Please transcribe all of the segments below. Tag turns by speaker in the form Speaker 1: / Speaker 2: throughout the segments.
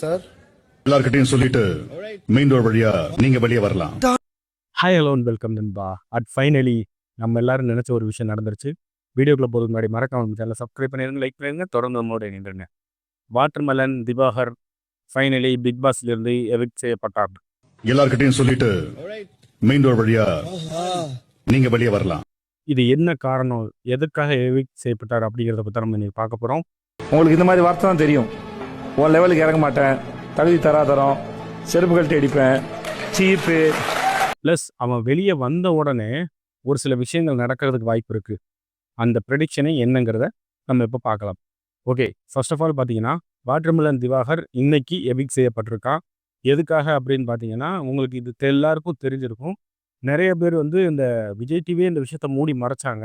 Speaker 1: Sir.
Speaker 2: எல்லார்கிட்டயும் சொல்லிட்டு main door வழியா நீங்க வெளியே வரலாம்.
Speaker 3: ஹாய் ஹலோ வெல்கம் நண்பா. அட் ஃபைனலி நம்ம எல்லாரும் நினைச்ச ஒரு விஷயம் நடந்துருச்சு. வீடியோக்குள்ள போகிறதுக்கு முன்னாடி மறக்காம நம்ம சேனலை சப்ஸ்கிரைப் பண்ணிருங்க லைக் பண்ணிருங்க தொடர்ந்து நம்மளோட இணைந்துருங்க. வாட்டர்மெலன் திவாகர் ஃபைனலி பிக் பாஸ்ல இருந்து எவிக்ட் செய்யப்பட்டார்.
Speaker 2: எல்லார்கிட்டயும் சொல்லிட்டு மெயின் டோர் வழியா நீங்க வெளியே வரலாம்.
Speaker 3: இது என்ன காரணம்? எதுக்காக எவிக்ட் செய்யப்பட்டார் அப்படிங்கிறத பற்றி நம்ம இன்னைக்கு பார்க்க போகிறோம்
Speaker 4: உங்களுக்கு இந்த மாதிரி வார்த்தை தான் தெரியும். உன் லெவலுக்கு இறங்க மாட்டேன். தகுதி தராதரம் செருப்பு கழட்டி அடிப்பேன் சீப்பு.
Speaker 3: ப்ளஸ் அவன் வெளியே வந்த உடனே ஒரு சில விஷயங்கள் நடக்கிறதுக்கு வாய்ப்பு இருக்குது அந்த ப்ரெடிக்ஷனை என்னங்கிறத நம்ம இப்போ பார்க்கலாம். ஓகே ஃபர்ஸ்ட் ஆஃப் ஆல் பார்த்தீங்கன்னா வாட்டர்மெலன் திவாகர் இன்னைக்கு எபிக் செய்யப்பட்டிருக்கான் எதுக்காக அப்படின்னு பார்த்தீங்கன்னா உங்களுக்கு இது எல்லாருக்கும் தெரிஞ்சிருக்கும். நிறைய பேர் வந்து இந்த விஜய் டிவியே இந்த விஷயத்த மூடி மறைச்சாங்க.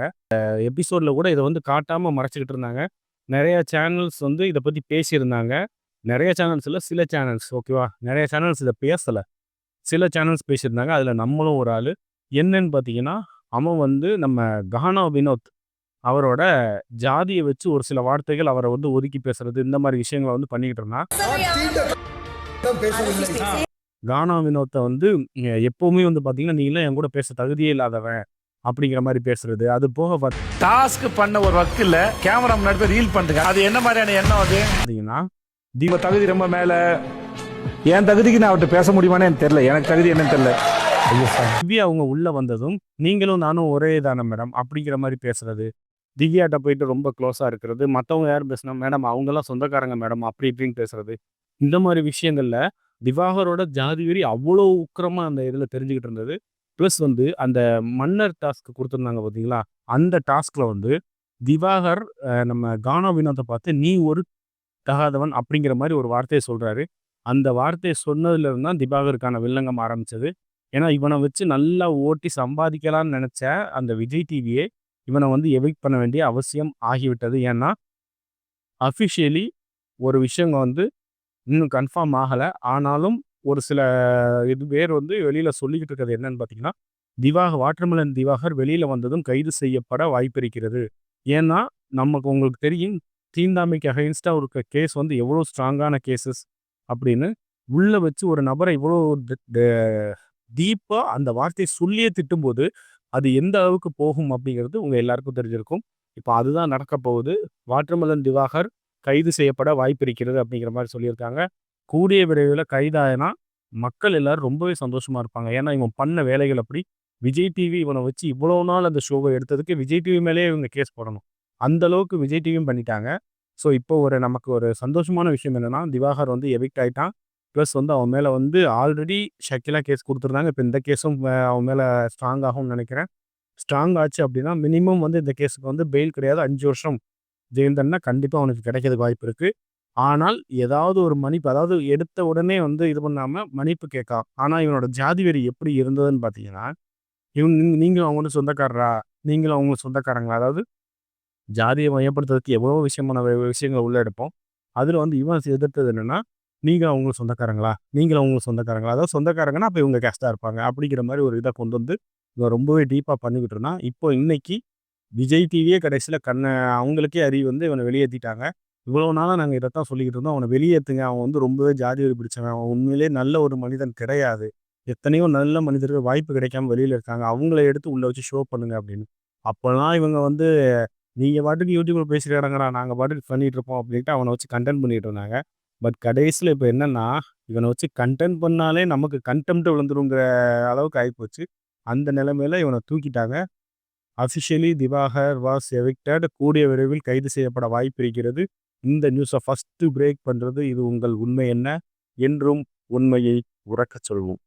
Speaker 3: எபிசோடில் கூட இதை வந்து காட்டாமல் மறைச்சிக்கிட்டு இருந்தாங்க. நிறைய சேனல்ஸ் வந்து இதை பற்றி பேசியிருந்தாங்க. நிறைய சேனல்ஸ் இல்லை சில சேனல்ஸ் ஓகேவா நிறைய சேனல்ஸ் இதை பேசலை. சில சேனல்ஸ் பேசியிருந்தாங்க. அதில் நம்மளும் ஒரு ஆள். என்னன்னு பார்த்தீங்கன்னா அவன் வந்து நம்ம கானா வினோத் அவரோட ஜாதியை வச்சு ஒரு சில வார்த்தைகள் அவரை வந்து ஒதுக்கி பேசுறது இந்த மாதிரி விஷயங்களை வந்து பண்ணிக்கிட்டு இருந்தான். கானா வினோத்தை வந்து எப்பவுமே வந்து பார்த்தீங்கன்னா நீங்களாம் என் கூட பேச தகுதியே இல்லாதவன் அப்படிங்கிற மாதிரி பேசுறது. அது போக
Speaker 4: டாஸ்க் பண்ண ஒரு வக்கில் கேமரா முன்னாடி ரீல் பண்ணுங்க அது என்ன மாதிரியான எண்ணம் அது?
Speaker 3: பார்த்தீங்கன்னா
Speaker 4: உங்க தகுதி ரொம்ப மேல. என் தகுதிக்கு நான் அவர்கிட்ட பேச முடியுமான்னு எனக்கு தெரியல. எனக்கு தகுதி என்னன்னு தெரியல.
Speaker 3: திவ்யா அவங்க உள்ள வந்ததும் நீங்களும் நானும் ஒரே தானே மேடம் அப்படிங்கிற மாதிரி பேசுறது. திவ்யாட்ட போயிட்டு ரொம்ப க்ளோஸா இருக்கிறது. மற்றவங்க யார் பேசினா மேடம் அவங்கெல்லாம் சொந்தக்காரங்க மேடம் அப்படி இப்படின்னு பேசுறது. இந்த மாதிரி விஷயங்கள்ல திவாகரோட ஜாதி வெறி அவ்வளோ உக்கிரமா அந்த இதுல தெரிஞ்சுக்கிட்டு இருந்தது. ப்ளஸ் வந்து அந்த மன்னர் டாஸ்க் கொடுத்துருந்தாங்க பார்த்தீங்களா அந்த டாஸ்க்ல வந்து திவாகர் நம்ம கானா வினோத்தை பார்த்து நீ ஒரு தகாதவன் அப்படிங்கிற மாதிரி ஒரு வார்த்தையை சொல்றாரு. அந்த வார்த்தையை சொன்னதுல இருந்து தான் வில்லங்கம் ஆரம்பிச்சது. ஏன்னா இவனை வச்சு நல்லா ஓட்டி சம்பாதிக்கலாம்னு நினைச்ச அந்த விஜய் டிவியே இவனை வந்து எவிக் பண்ண வேண்டிய அவசியம் ஆகிவிட்டது. ஏன்னா அஃபிஷியலி ஒரு விஷயங்க வந்து இன்னும் கன்ஃபார்ம் ஆகலை. ஆனாலும் ஒரு சில இது பேர் வந்து வெளியில் சொல்லிக்கிட்டு இருக்கிறது என்னன்னு பார்த்தீங்கன்னா திவாக வாட்டர்மெலன் திவாகர் வெளியில் வந்ததும் கைது செய்யப்பட வாய்ப்பு இருக்கிறது. ஏன்னா நமக்கு உங்களுக்கு தெரியும் தீண்டாமைக்கு அகைன்ஸ்டாக இருக்க கேஸ் வந்து எவ்வளோ ஸ்ட்ராங்கான கேசஸ் அப்படின்னு உள்ளே வச்சு ஒரு நபரை இவ்வளோ டீப்பாக அந்த வார்த்தையை சொல்லியே திட்டும்போது அது எந்த அளவுக்கு போகும் அப்படிங்கிறது உங்கள் எல்லாருக்கும் தெரிஞ்சிருக்கும். இப்போ அதுதான் நடக்க போகுது. வாட்டர்மலன் திவாகர் கைது செய்யப்பட வாய்ப்பு இருக்கிறது அப்படிங்கிற மாதிரி சொல்லியிருக்காங்க. கூடிய விரைவில் கைதாயினா மக்கள் எல்லாரும் ரொம்பவே சந்தோஷமாக இருப்பாங்க. ஏன்னா இவன் பண்ண வேலைகள் அப்படி. விஜய் டிவி இவனை வச்சு இவ்வளோ நாள் அந்த ஷோவை எடுத்ததுக்கு விஜய் டிவி மேலேயே இவங்க கேஸ் போடணும். அந்த அளவுக்கு விஜய் டிவியும் பண்ணிட்டாங்க. ஸோ இப்போ ஒரு நமக்கு ஒரு சந்தோஷமான விஷயம் என்னென்னா திவாகர் வந்து எவிக்ட் ஆகிட்டான் ப்ளஸ் வந்து அவன் மேலே வந்து ஆல்ரெடி ஷக்கிலா கேஸ் கொடுத்துருந்தாங்க. இப்போ இந்த கேஸும் அவன் மேலே ஸ்ட்ராங் ஆகும்னு நினைக்கிறேன். ஸ்ட்ராங் ஆச்சு அப்படின்னா மினிமம் வந்து இந்த கேஸுக்கு வந்து பெயில் கிடையாது. அஞ்சு வருஷம் ஜெயில் தண்டனை கண்டிப்பாக அவனுக்கு கிடைக்கிறதுக்கு வாய்ப்பு இருக்குது ஆனால் ஏதாவது ஒரு மன்னிப்பு அதாவது எடுத்த உடனே வந்து இது பண்ணாமல் மன்னிப்பு கேட்கான் ஆனால் இவனோட ஜாதி வெறி எப்படி இருந்ததுன்னு பார்த்தீங்கன்னா இவன் நீங்களும் அவங்க சொந்தக்காரரா? நீங்களும் அவங்க சொந்தக்காரங்களா? அதாவது ஜாதியை மையப்படுத்துறதுக்கு எவ்வளோ விஷயமான விஷயங்களை உள்ள எடுப்போம் அதில் வந்து இவன் எதிர்த்தது என்னென்னா நீங்கள் அவங்க சொந்தக்காரங்களா? நீங்களும் அவங்க சொந்தக்காரங்களா? அதாவது சொந்தக்காரங்கன்னா அப்போ இவங்க கேஸ்ட்டாக இருப்பாங்க. அப்படிங்கிற மாதிரி ஒரு இதை கொண்டு வந்து இவன் ரொம்பவே டீப்பாக பண்ணிக்கிட்டு இருந்தான். இப்போ இன்னைக்கு விஜய் டிவியே கடைசியில் கண்ணை அவங்களுக்கே அறிவு வந்து இவனை வெளியேற்றிட்டாங்க இவ்வளோ நாளாக நாங்கள் இதைத்தான் சொல்லிக்கிட்டு இருந்தோம். அவனை வெளியேற்றுங்க அவன் வந்து ரொம்பவே ஜாதி வெறி பிடிச்சவன். அவன் உண்மையிலே நல்ல ஒரு மனிதன் கிடையாது. எத்தனையோ நல்ல மனிதர்கள் வாய்ப்பு கிடைக்காம வெளியில் இருக்காங்க. அவங்கள எடுத்து உள்ளே வச்சு ஷோ பண்ணுங்க அப்படின்னு. அப்போல்லாம் இவங்க வந்து நீங்கள் பாட்டுக்கு யூடியூப்ல பேசிக்கிறாங்கடா நாங்கள் பாட்டுக்கு பண்ணிகிட்டு இருப்போம் அப்படின்ட்டு அவனை வச்சு கண்டென்ட் பண்ணிகிட்டு இருந்தாங்க. பட் கடைசியில் இப்போ என்னென்னா இவனை வச்சு கண்டென்ட் பண்ணாலே நமக்கு கண்டெம்ட் விழுந்துருங்கிற அளவுக்கு ஆகிப்போச்சு அந்த நிலைமையில் இவனை தூக்கிட்டாங்க. அஃபிஷியலி திவாகர் வாஸ் எவிக்டட் கூடிய விரைவில் கைது செய்யப்பட வாய்ப்பு இருக்கிறது. இந்த நியூஸை ஃபஸ்ட்டு பிரேக் பண்ணுறது இது உங்கள் உண்மை என்ன? என்றும் உண்மையை உறக்கச் சொல்வோம்.